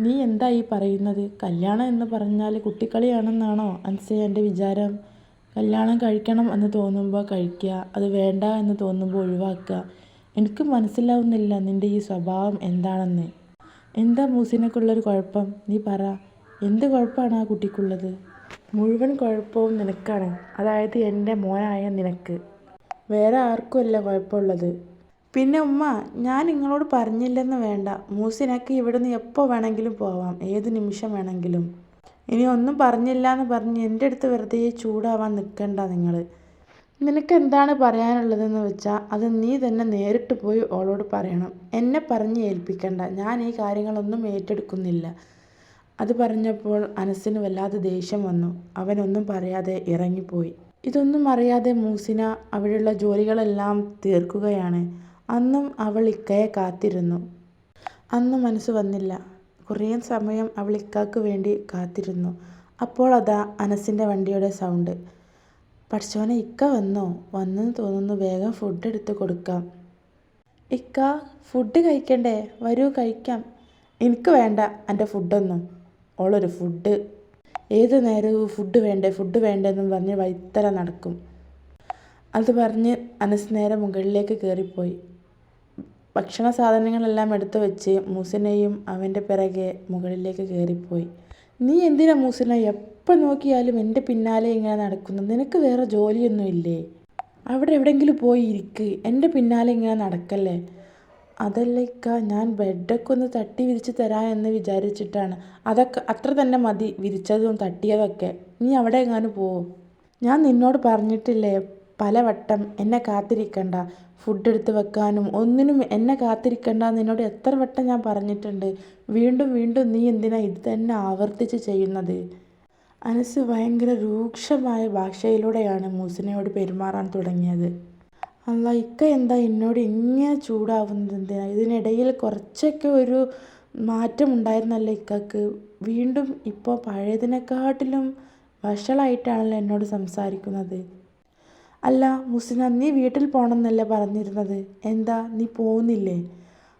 നീ എന്താ ഈ പറയുന്നത്? കല്യാണം എന്ന് പറഞ്ഞാൽ കുട്ടിക്കളിയാണെന്നാണോ? അൻസേ എന്റെ വിചാരം. കല്യാണം കഴിക്കണം എന്ന് തോന്നുമ്പോൾ കഴിക്കുക അത് വേണ്ട എന്ന് തോന്നുമ്പോൾ ഒഴിവാക്കുക. എനിക്ക് മനസ്സിലാവുന്നില്ല നിന്റെ ഈ സ്വഭാവം എന്താണെന്ന്. എന്താ മൂസിനൊക്കെയുള്ളൊരു കുഴപ്പം? നീ പറ. എന്ത് കുഴപ്പമാണ് ആ കുട്ടിക്കുള്ളത്? മുഴുവൻ കുഴപ്പവും നിനക്കാണ്. അതായത് എന്റെ മോനായ നിനക്ക്. വേറെ ആർക്കുമല്ല കുഴപ്പമുള്ളത്. പിന്നെ ഉമ്മ ഞാൻ നിങ്ങളോട് പറഞ്ഞില്ലെന്ന് വേണ്ട. മൂസിനൊക്കെ ഇവിടുന്ന് എപ്പോൾ വേണമെങ്കിലും പോവാം. ഏത് നിമിഷം വേണമെങ്കിലും. ഇനി ഒന്നും പറഞ്ഞില്ല എന്ന് പറഞ്ഞ് എന്റെ അടുത്ത് വെറുതെ ചൂടാവാൻ നിൽക്കണ്ട നിങ്ങൾ നിനക്ക് എന്താണ് പറയാനുള്ളതെന്ന് വെച്ചാൽ അത് നീ തന്നെ നേരിട്ട് പോയി ഓളോട് പറയണം. എന്നെ പറഞ്ഞ് ഏൽപ്പിക്കണ്ട. ഞാൻ ഈ കാര്യങ്ങളൊന്നും ഏറ്റെടുക്കുന്നില്ല. അത് പറഞ്ഞപ്പോൾ അനസിന് വല്ലാതെ ദേഷ്യം വന്നു. അവനൊന്നും പറയാതെ ഇറങ്ങിപ്പോയി. ഇതൊന്നും അറിയാതെ മൂസിന അവിടെയുള്ള ജോലികളെല്ലാം തീർക്കുകയാണ്. അന്നും അവൾ ഇക്കയെ കാത്തിരുന്നു. അന്ന് മനസ്സ് വന്നില്ല. കുറേ സമയം അവൾ ഇക്കാക്ക് വേണ്ടി കാത്തിരുന്നു. അപ്പോൾ അതാ അനസിന്റെ വണ്ടിയുടെ സൗണ്ട്. പഠിച്ചോനെ ഇക്ക വന്നോ? വന്നെന്ന് തോന്നുന്നു വേഗം ഫുഡ് എടുത്ത് കൊടുക്കാം. ഇക്ക ഫുഡ് കഴിക്കണ്ടേ? വരൂ കഴിക്കാം. എനിക്ക് വേണ്ട എന്റെ ഫുഡൊന്നും ഓളൊരു ഫുഡ് ഏത് നേരവും ഫുഡ് വേണ്ടേ? ഫുഡ് വേണ്ടെന്നും പറഞ്ഞ് വൈത്തല നടക്കും. അത് പറഞ്ഞ് അനസ് നേരെ മുകളിലേക്ക് കയറിപ്പോയി. ഭക്ഷണ സാധനങ്ങളെല്ലാം എടുത്തു വെച്ച് മൂസിനെയും അവന്റെ പിറകെ മുകളിലേക്ക് കയറിപ്പോയി. നീ എന്തിനാ മൂസിന? എപ്പോൾ നോക്കിയാലും എന്റെ പിന്നാലെ ഇങ്ങനെ നടക്കുന്നു. നിനക്ക് വേറെ ജോലിയൊന്നുമില്ലേ? അവിടെ എവിടെയെങ്കിലും പോയി ഇരിക്ക്. എന്റെ പിന്നാലെ ഇങ്ങനെ നടക്കല്ലേ? അതല്ല ഇക്ക ഞാൻ ബെഡൊക്കെ ഒന്ന് തട്ടി വിരിച്ച് തരാം എന്ന് വിചാരിച്ചിട്ടാണ്. അതൊക്കെ അത്ര തന്നെ മതി വിരിച്ചതും തട്ടിയതൊക്കെ. നീ അവിടെ എങ്ങാനും പോവോ ഞാൻ നിന്നോട് പറഞ്ഞിട്ടില്ലേ പലവട്ടം എന്നെ കാത്തിരിക്കണ്ട. ഫുഡ് എടുത്ത് വെക്കാനും ഒന്നിനും എന്നെ കാത്തിരിക്കണ്ട. നിന്നോട് എത്ര വട്ടം ഞാൻ പറഞ്ഞിട്ടുണ്ട്. വീണ്ടും വീണ്ടും നീ എന്തിനാ ഇത് തന്നെ ആവർത്തിച്ച് ചെയ്യുന്നത്? അനസ് ഭയങ്കര രൂക്ഷമായ ഭാഷയിലൂടെയാണ് മൂസിനയോട് പെരുമാറാൻ തുടങ്ങിയത്. അല്ല ഇക്ക എന്താ എന്നോട് ഇങ്ങനെ ചൂടാവുന്നത് എന്തിനാ? ഇതിനിടയിൽ കുറച്ചൊക്കെ ഒരു മാറ്റം ഉണ്ടായിരുന്നല്ലോ ഇക്കക്ക്? വീണ്ടും ഇപ്പോൾ പഴയതിനെക്കാട്ടിലും വഷളായിട്ടാണല്ലോ എന്നോട് സംസാരിക്കുന്നത്. അല്ല മുസ്ന നീ വീട്ടിൽ പോകണമെന്നല്ലേ പറഞ്ഞിരുന്നത്. എന്താ നീ പോകുന്നില്ലേ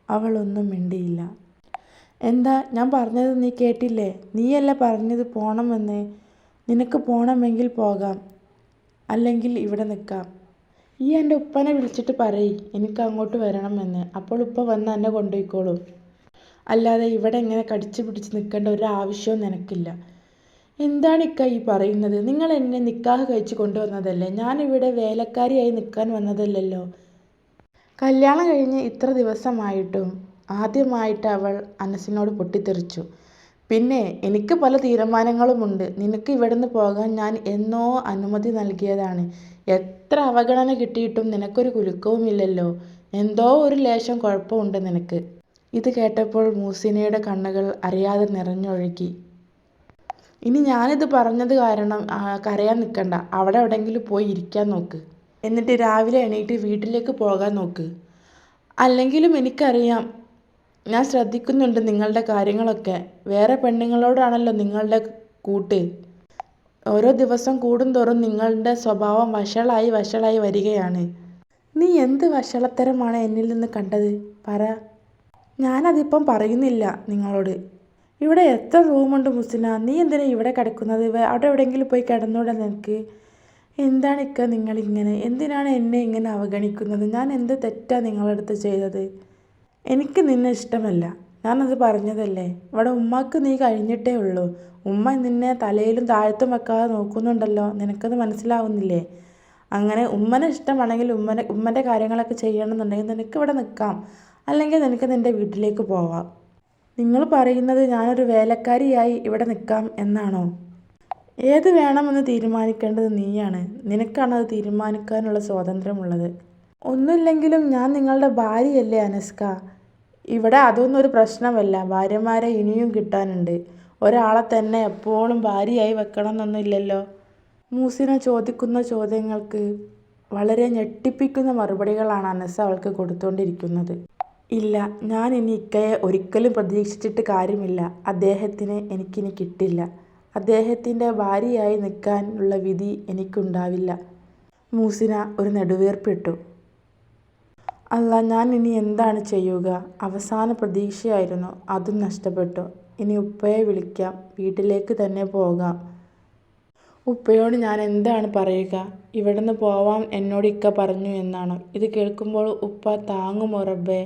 അവളൊന്നും മിണ്ടിയില്ല. എന്താ ഞാൻ പറഞ്ഞത് നീ കേട്ടില്ലേ? നീയല്ലേ പറഞ്ഞത് പോകണമെന്ന് നിനക്ക് പോകണമെങ്കിൽ പോകാം. അല്ലെങ്കിൽ ഇവിടെ നിൽക്കാം. ഈ എന്റെ ഉപ്പനെ വിളിച്ചിട്ട് പറയ് എനിക്ക് അങ്ങോട്ട് വരണമെന്ന്. അപ്പോൾ ഉപ്പ വന്ന് എന്നെ കൊണ്ടുപോയിക്കോളും. അല്ലാതെ ഇവിടെ ഇങ്ങനെ കടിച്ചു പിടിച്ച് നിൽക്കേണ്ട ഒരു ആവശ്യവും നിനക്കില്ല. എന്താണ് ഈ പറയുന്നത്? നിങ്ങൾ എന്നെ നിക്കാഹ് കഴിച്ച് കൊണ്ടുവന്നതല്ലേ? ഞാനിവിടെ വേലക്കാരിയായി നിൽക്കാൻ വന്നതല്ലല്ലോ. കല്യാണം കഴിഞ്ഞ് ഇത്ര ദിവസമായിട്ടും ആദ്യമായിട്ട് അവൾ അനസിനോട് പൊട്ടിത്തെറിച്ചു. പിന്നെ എനിക്ക് പല തീരുമാനങ്ങളുമുണ്ട്. നിനക്ക് ഇവിടുന്ന് പോകാൻ ഞാൻ എന്നോ അനുമതി നൽകിയതാണ്. എത്ര അവഗണന കിട്ടിയിട്ടും നിനക്കൊരു കുലുക്കവുമില്ലല്ലോ. എന്തോ ഒരു ലേശം കുഴപ്പമുണ്ട് നിനക്ക്. ഇത് കേട്ടപ്പോൾ മൂസിനയുടെ കണ്ണുകൾ അറിയാതെ നിറഞ്ഞൊഴുകി. ഇനി ഞാനിത് പറഞ്ഞത് കാരണം കരയാൻ നിൽക്കണ്ട അവിടെ എവിടെയെങ്കിലും പോയി ഇരിക്കാൻ നോക്ക്. എന്നിട്ട് രാവിലെ എണീറ്റ് വീട്ടിലേക്ക് പോകാൻ നോക്ക്. അല്ലെങ്കിലും എനിക്കറിയാം ഞാൻ ശ്രദ്ധിക്കുന്നുണ്ട് നിങ്ങളുടെ കാര്യങ്ങളൊക്കെ. വേറെ പെണ്ണുങ്ങളോടാണല്ലോ നിങ്ങളുടെ കൂട്ട്. ഓരോ ദിവസം കൂടുന്തോറും നിങ്ങളുടെ സ്വഭാവം വഷളായി വഷളായി വരികയാണ്. നീ എന്ത് വഷളത്തരമാണ് എന്നിൽ നിന്ന് കണ്ടത്? പറ. ഞാനതിപ്പം പറയുന്നില്ല നിങ്ങളോട്. ഇവിടെ എത്ര റൂമുണ്ട് മുസ്ലിന? നീ എന്തിനാ ഇവിടെ കിടക്കുന്നത്? അവിടെ എവിടെയെങ്കിലും പോയി കിടന്നൂടെ നിനക്ക്? എന്താണ് ഇക്ക നിങ്ങളിങ്ങനെ? എന്തിനാണ് എന്നെ ഇങ്ങനെ അവഗണിക്കുന്നത്? ഞാൻ എന്ത് തെറ്റാണ് നിങ്ങളടുത്ത് ചെയ്തത്? എനിക്ക് നിന്നെ ഇഷ്ടമല്ല. ഞാനത് പറഞ്ഞതല്ലേ? ഇവിടെ ഉമ്മാക്ക് നീ കഴിഞ്ഞിട്ടേ ഉള്ളൂ. ഉമ്മ നിന്നെ തലയിലും താഴത്തും വെക്കാതെ നോക്കുന്നുണ്ടല്ലോ. നിനക്കത് മനസ്സിലാവുന്നില്ലേ? അങ്ങനെ ഉമ്മനെ ഇഷ്ടമാണെങ്കിൽ ഉമ്മനെ ഉമ്മന്റെ കാര്യങ്ങളൊക്കെ ചെയ്യണമെന്നുണ്ടെങ്കിൽ നിനക്ക് ഇവിടെ നിൽക്കാം. അല്ലെങ്കിൽ നിനക്ക് നിന്റെ വീട്ടിലേക്ക് പോവാം. നിങ്ങൾ പറയുന്നത് ഞാനൊരു വേലക്കാരിയായി ഇവിടെ നിൽക്കാം എന്നാണോ? ഏത് വേണമെന്ന് തീരുമാനിക്കേണ്ടത് നീയാണ്. നിനക്കാണ് അത് തീരുമാനിക്കാനുള്ള സ്വാതന്ത്ര്യമുള്ളത്. ഒന്നുമില്ലെങ്കിലും ഞാൻ നിങ്ങളുടെ ഭാര്യയല്ലേ അനസ്ക. ഇവിടെ അതൊന്നും ഒരു പ്രശ്നമല്ല. ഭാര്യമാരെ ഇനിയും കിട്ടാനുണ്ട്. ഒരാളെ തന്നെ എപ്പോഴും ഭാര്യയായി വെക്കണം എന്നൊന്നുമില്ലല്ലോ മൂസിന ചോദിക്കുന്ന ചോദ്യങ്ങൾക്ക് വളരെ ഞെട്ടിപ്പിക്കുന്ന മറുപടികളാണ് അനസ അവൾക്ക് കൊടുത്തുകൊണ്ടിരിക്കുന്നത് ഇല്ല. ഞാൻ ഇനി ഇക്കയെ ഒരിക്കലും പ്രതീക്ഷിച്ചിട്ട് കാര്യമില്ല. അദ്ദേഹത്തിന് എനിക്കിനി കിട്ടില്ല. അദ്ദേഹത്തിന്റെ ഭാര്യയായി നിൽക്കാനുള്ള വിധി എനിക്കുണ്ടാവില്ല. മൂസിന ഒരു നെടുവേർപ്പിട്ടു. അല്ല ഞാൻ ഇനി എന്താണ് ചെയ്യുക? അവസാന പ്രതീക്ഷയായിരുന്നു. അതും നഷ്ടപ്പെട്ടു. ഇനി ഉപ്പയെ വിളിക്കാം. വീട്ടിലേക്ക് തന്നെ പോകാം. ഉപ്പയോട് ഞാൻ എന്താണ് പറയുക? ഇവിടുന്ന് പോവാം എന്നോട് ഇക്ക പറഞ്ഞു എന്നാണ്. ഇത് കേൾക്കുമ്പോൾ ഉപ്പ താങ്ങും റബ്ബേ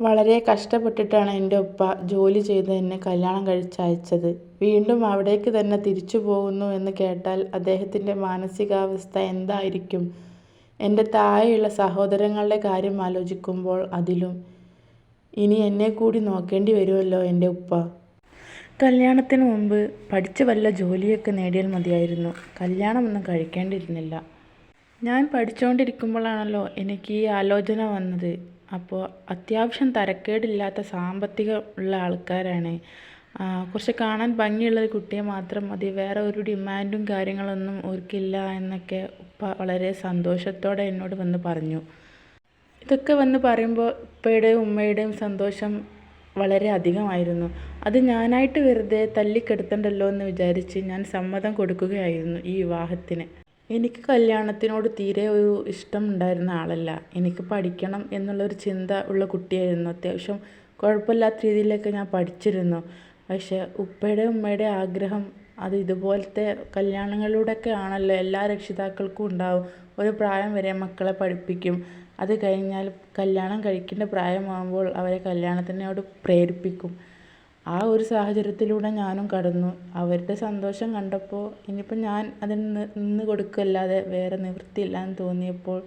വളരെ കഷ്ടപ്പെട്ടിട്ടാണ് എന്റെ ഉപ്പ ജോലി ചെയ്ത് എന്നെ കല്യാണം കഴിച്ചയച്ചത് വീണ്ടും അവിടേക്ക് തന്നെ തിരിച്ചു പോകുന്നു എന്ന് കേട്ടാൽ അദ്ദേഹത്തിന്റെ മാനസികാവസ്ഥ എന്തായിരിക്കും? എന്റെ താഴെയുള്ള സഹോദരങ്ങളുടെ കാര്യം ആലോചിക്കുമ്പോൾ അതിലും ഇനി എന്നെ കൂടി നോക്കേണ്ടി വരുമല്ലോ എന്റെ ഉപ്പ. കല്യാണത്തിന് മുമ്പ് പഠിച്ച് വല്ല ജോലിയൊക്കെ നേടിയാൽ മതിയായിരുന്നു. കല്യാണമൊന്നും കഴിക്കേണ്ടിയിരുന്നില്ല. ഞാൻ പഠിച്ചുകൊണ്ടിരിക്കുമ്പോഴാണല്ലോ എനിക്ക് ഈ ആലോചന വന്നത്. അപ്പോൾ അത്യാവശ്യം തരക്കേടില്ലാത്ത സാമ്പത്തികം ഉള്ള ആൾക്കാരാണ്. കുറച്ച് കാണാൻ ഭംഗിയുള്ള ഒരു കുട്ടിയെ മാത്രം മതി. വേറെ ഒരു ഡിമാൻഡും കാര്യങ്ങളൊന്നും ഓർക്കില്ല എന്നൊക്കെ ഉപ്പ വളരെ സന്തോഷത്തോടെ എന്നോട് വന്ന് പറഞ്ഞു. ഇതൊക്കെ വന്ന് പറയുമ്പോൾ ഉപ്പയുടെയും ഉമ്മയുടെയും സന്തോഷം വളരെ അധികമായിരുന്നു. അത് ഞാനായിട്ട് വെറുതെ തല്ലിക്കെടുത്തണ്ടല്ലോ എന്ന് വിചാരിച്ച് ഞാൻ സമ്മതം കൊടുക്കുകയായിരുന്നു ഈ വിവാഹത്തിന്. എനിക്ക് കല്യാണത്തിനോട് തീരെ ഒരു ഇഷ്ടം ഉണ്ടായിരുന്ന ആളല്ല. എനിക്ക് പഠിക്കണം എന്നുള്ളൊരു ചിന്ത ഉള്ള കുട്ടിയായിരുന്നു. അത്യാവശ്യം കുഴപ്പമില്ലാത്ത രീതിയിലൊക്കെ ഞാൻ പഠിച്ചിരുന്നു. പക്ഷേ ഉപ്പയുടെ ഉമ്മയുടെ ആഗ്രഹം അത് ഇതുപോലത്തെ കല്യാണങ്ങളിലൂടെയൊക്കെ ആണല്ലോ എല്ലാ രക്ഷിതാക്കൾക്കും ഉണ്ടാവും. ഒരു പ്രായം വരെ മക്കളെ പഠിപ്പിക്കും. അത് കഴിഞ്ഞാൽ കല്യാണം കഴിക്കേണ്ട പ്രായമാകുമ്പോൾ അവരെ കല്യാണത്തിനോട് പ്രേരിപ്പിക്കും. ആ ഒരു സാഹചര്യത്തിലൂടെ ഞാനും കടന്നു. അവരുടെ സന്തോഷം കണ്ടപ്പോൾ ഇനിയിപ്പോൾ ഞാൻ അതിന് നിന്ന് കൊടുക്കല്ലാതെ വേറെ നിവൃത്തിയില്ല എന്ന് തോന്നിയപ്പോൾ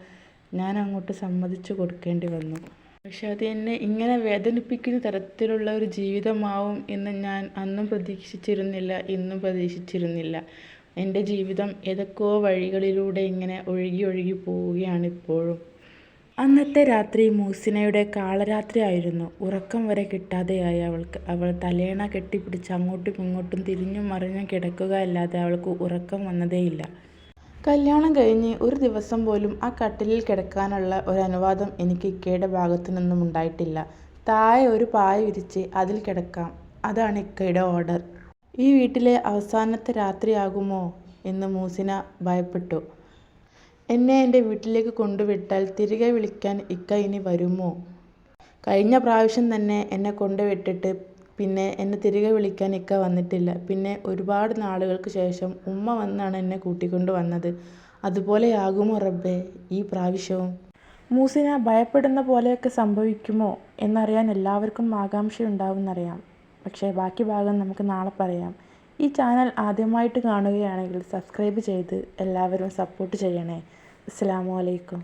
ഞാൻ അങ്ങോട്ട് സമ്മതിച്ചു കൊടുക്കേണ്ടി വന്നു. പക്ഷെ അത് എന്നെ ഇങ്ങനെ വേദനിപ്പിക്കുന്ന തരത്തിലുള്ള ഒരു ജീവിതമാവും എന്ന് ഞാൻ അന്നും പ്രതീക്ഷിച്ചിരുന്നില്ല ഇന്നും പ്രതീക്ഷിച്ചിരുന്നില്ല. എന്റെ ജീവിതം ഏതൊക്കെയോ വഴികളിലൂടെ ഇങ്ങനെ ഒഴുകി ഒഴുകി പോവുകയാണ് ഇപ്പോഴും. അന്നത്തെ രാത്രി മൂസിനയുടെ കാളരാത്രി ആയിരുന്നു. ഉറക്കം വരെ കിട്ടാതെയായി അവൾക്ക്. അവൾ തലേണ കെട്ടിപ്പിടിച്ച് അങ്ങോട്ടും ഇങ്ങോട്ടും തിരിഞ്ഞും മറിഞ്ഞും കിടക്കുക അല്ലാതെ അവൾക്ക് ഉറക്കം വന്നതേയില്ല. കല്യാണം കഴിഞ്ഞ് ഒരു ദിവസം പോലും ആ കട്ടിലിൽ കിടക്കാനുള്ള ഒരു അനുവാദം എനിക്ക് ഇക്കയുടെ ഭാഗത്തു നിന്നും ഉണ്ടായിട്ടില്ല. താഴെ ഒരു പായ വിരിച്ച് അതിൽ കിടക്കാം. അതാണ് ഇക്കയുടെ ഓർഡർ. ഈ വീട്ടിലെ അവസാനത്തെ രാത്രിയാകുമോ എന്ന് മൂസിന ഭയപ്പെട്ടു. എന്നെ എന്റെ വീട്ടിലേക്ക് കൊണ്ടുവിട്ടാൽ തിരികെ വിളിക്കാൻ ഇക്ക ഇനി വരുമോ? കഴിഞ്ഞ പ്രാവശ്യം തന്നെ എന്നെ കൊണ്ടുവിട്ടിട്ട് പിന്നെ എന്നെ തിരികെ വിളിക്കാൻ ഇക്ക വന്നിട്ടില്ല. പിന്നെ ഒരുപാട് നാളുകൾക്ക് ശേഷം ഉമ്മ വന്നാണ് എന്നെ കൂട്ടിക്കൊണ്ട് വന്നത്. അതുപോലെയാകുമോ റബ്ബേ ഈ പ്രാവശ്യവും? മൂസിന ഭയപ്പെടുന്ന പോലെയൊക്കെ സംഭവിക്കുമോ എന്നറിയാൻ എല്ലാവർക്കും ആകാംക്ഷയുണ്ടാവുമെന്നറിയാം. പക്ഷേ ബാക്കി ഭാഗം നമുക്ക് നാളെ പറയാം. ഈ ചാനൽ ആദ്യമായിട്ട് കാണുകയാണെങ്കിൽ സബ്സ്ക്രൈബ് ചെയ്ത് എല്ലാവരും സപ്പോർട്ട് ചെയ്യണേ. അസ്സാം വലൈക്കും